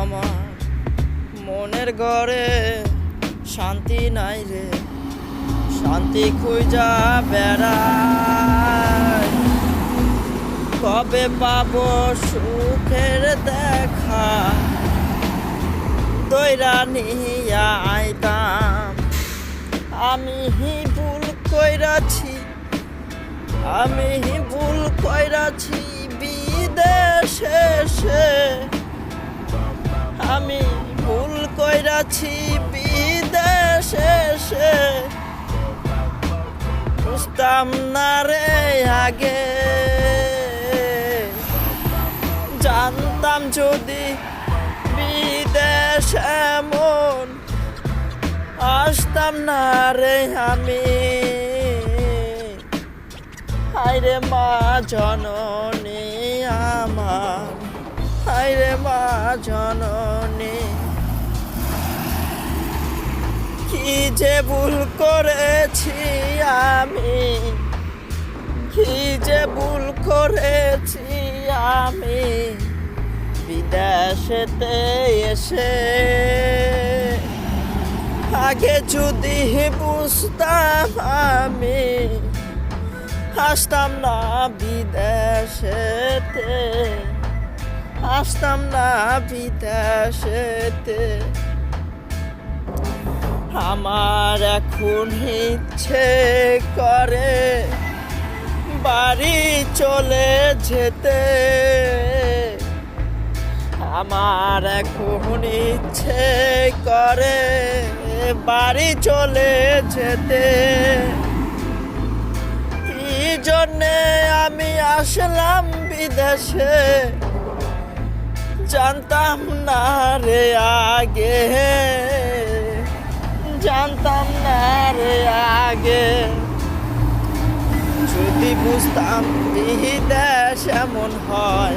আমার মনের ঘরে শান্তি নাই রে। শান্তি খুঁজা বেড়াই কবে পাব সুখের দেখা? দৈরা নিয়া আইতাম। আমি হি ভুল কইরাছি আমি হি ভুল কইরাছি বিদেশে কইরাছি বিদেশে সে বুঝতাম না রে আগে। জানতাম যদি বিদেশ এমন আসতাম না রে আমি। হাইরে মা জননী আমার। হাইরে মা জননী কি যে ভুল করেছি আমি? কি যে ভুল করেছি আমি? বিদেশেতে এসে আগে যদি বুঝতাম আমি, আসতাম না বিদেশেতে, আসতাম না বিদেশেতে। আমার এখন ইচ্ছে করে বাড়ি চলে যেতে। আমার এখন ইচ্ছে করে বাড়ি চলে যেতে। জন্যে আমি আসলাম বিদেশে? জানতাম না রে আগে। জানতাম না রে আগে। যদি বুঝতাম বিদেশ এমন হয়,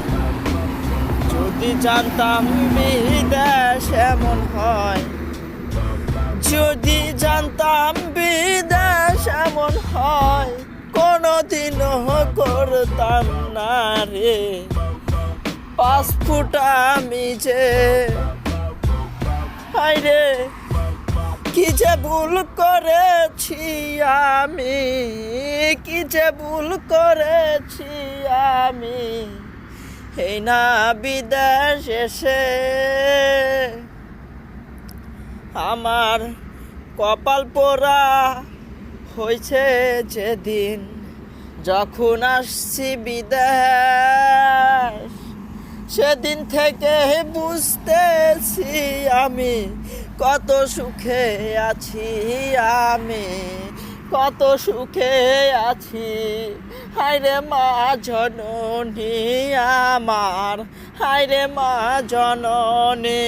যদি জানতাম বিদেশ এমন হয়, যদি জানতাম বিদেশ এমন হয়, কোনোদিনও করতাম না রে। পাসপোর্ট আমি যে কি যে ভুল করেছি আমি? কি যে ভুল করেছি আমি? এই না বিদেশ এসে আমার কপাল পোড়া হয়েছে যেদিন যখন আসছি বিদেশ। সেদিন থেকে বুঝতেছি আমি কত সুখে আছি আমি কত সুখে আছি। হায়রে মা জননী আমার হায়রে মা জননী।